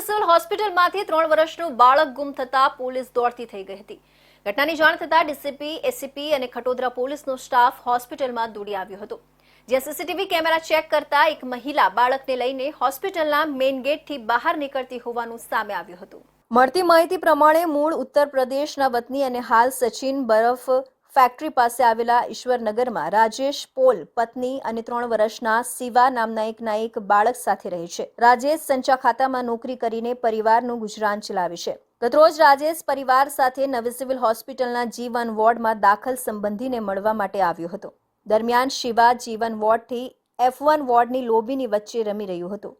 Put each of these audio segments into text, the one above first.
Civil હોસ્પિટલમાંથી ત્રણ વર્ષનું બાળક ગુમ થતા પોલીસ દોડતી થઈ ગઈ હતી. ઘટનાની જાણ થતાં ડીસીપી, એસીપી અને ખટોદરા પોલીસનો સ્ટાફ હોસ્પિટલમાં દોડી આવ્યો હતો. જ્યાં સીસીટીવી કેમેરા ચેક કરતા એક મહિલા બાળકને લઈને હોસ્પિટલના મેઇન ગેટથી બહાર નીકળતી હોવાનું સામે આવ્યું હતું. મળતી માહિતી પ્રમાણે મૂળ ઉત્તર પ્રદેશના વતની અને હાલ સચિન બરફ ફેક્ટરી પાસે આવેલા ઈશ્વરનગરમાં રાજેશ પોલ પત્ની અને ત્રણ વર્ષના શિવા નામના એક નાયક બાળક સાથે રહે છે. રાજેશ સંચા ખાતામાં નોકરી કરીને પરિવારનું ગુજરાન ચલાવે છે. ગતરોજ રાજેશ પરિવાર સાથે નવી સિવિલ હોસ્પિટલના જીવન વોર્ડમાં દાખલ સંબંધીને મળવા માટે આવ્યો હતો. દરમિયાન શિવા જીવન વોર્ડથી એફ વન વોર્ડની લોબીની વચ્ચે રમી રહ્યું હતું.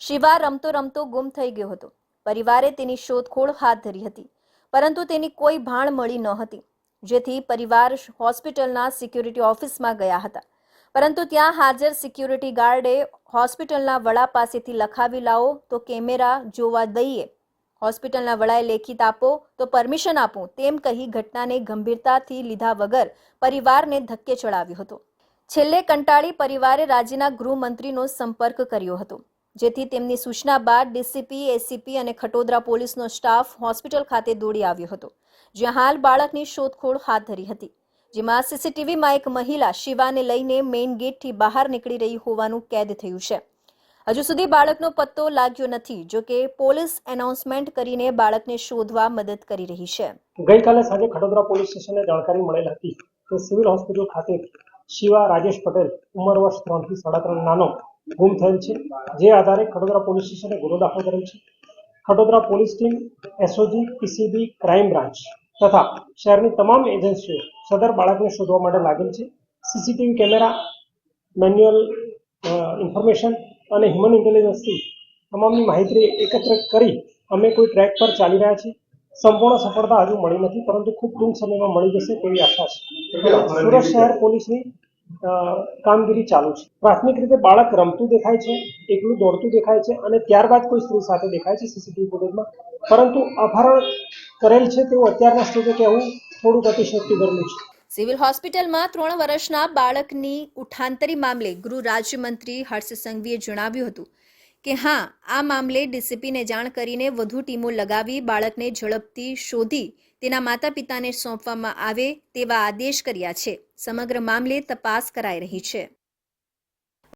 શિવા રમતો રમતો ગુમ થઈ ગયો હતો. પરિવારે તેની શોધખોળ હાથ ધરી હતી, પરંતુ તેની કોઈ ભાણ મળી ન હતી. જેથી પરિવાર હોસ્પિટલના સિક્યુરિટી ઓફિસમાં ગયા હતા. પરંતુ ત્યાં હાજર સિક્યુરિટી ગાર્ડે હોસ્પિટલના વડા પાસેથી લખાવી, લાવો તો કેમેરા જોવા દઈએ. હોસ્પિટલના વડાએ લેખિત આપો તો પરમિશન આપું. તેમ કહી ઘટનાને ગંભીરતાથી લીધા વગર પરિવારને ધક્કે ચડાવ્યો હતો. છેલ્લે કંટાળી પરિવારે રાજ્યના ગૃહમંત્રીનો સંપર્ક કર્યો હતો. જેથી તેમની સૂચના બાદ ડીસીપી, એસીપી અને ખટોદરા પોલીસનો સ્ટાફ હોસ્પિટલ ખાતે દોડી આવ્યો હતો, જ્યાં હાલ બાળકની શોધખોળ હાથ ધરી હતી, જેમાં સીસીટીવીમાં એક મહિલા શિવાને લઈને મેઇન ગેટથી બહાર નીકળી રહી હોવાનું કેદ થયું છે. હજુ સુધી બાળકનો પત્તો લાગ્યો નથી, જો કે પોલીસ એનાઉન્સમેન્ટ કરીને બાળકને શોધવા મદદ કરી રહી છે. ગઈકાલે સાંજે ખડોદરા પોલીસ સ્ટેશને જાણકારી મળેલ હતી કે સિવિલ હોસ્પિટલ ખાતે શિવા રાજેશ પટેલ ઉંમર વર્ષ ત્રણથી સાડા ત્રણ નાનો ગુમ થયેલ છે. જે આધારે ખડોદરા પોલીસ સ્ટેશને ગુનો દાખલ કરેલ છે. Khadodara police team SOG PCB crime branch તથા શહેરની તમામ એજન્સીઓ સદર બાળકને શોધવા માટે લાગેલ છે. સીસીટીવી કેમેરા, મેન્યુઅલ ઇન્ફોર્મેશન અને હ્યુમન ઇન્ટેલિજન્સથી તમામની માહિતી એકત્ર કરી અમે કોઈ ટ્રેક પર ચાલી રહ્યા છીએ. સંપૂર્ણ સફળતા હજુ મળી નથી, પરંતુ ખૂબ ટૂંક સમયમાં મળી જશે તેવી આશા છે. સુરત શહેર પોલીસની કામગીરી ચાલુ છે. પ્રાથમિક રીતે બાળક રમતું દેખાય છે, એકલું દોડતું દેખાય છે અને ત્યારબાદ કોઈ સ્ત્રી સાથે દેખાય છે સીસીટીવી ફૂટેજમાં પરંતુ અપહરણ કરેલ છે તેવું અત્યારના સ્ટેજે કહેવું થોડુંક અતિશયોક્તિ ભરેલું છે. સિવિલ હોસ્પિટલમાં ત્રણ વર્ષના બાળકની ઉઠાંતરી મામલે ગૃહ રાજ્યમંત્રી હર્ષ સંઘવીએ જણાવ્યું હતું કે હા, આ મામલે ડીસીપીને જાણ કરીને વધુ ટીમો લગાવી બાળકને ઝડપથી શોધી તેના માતા પિતાને સોંપવામાં આવે તેવા આદેશ કર્યા છે. સમગ્ર મામલે તપાસ કરાઈ રહી છે.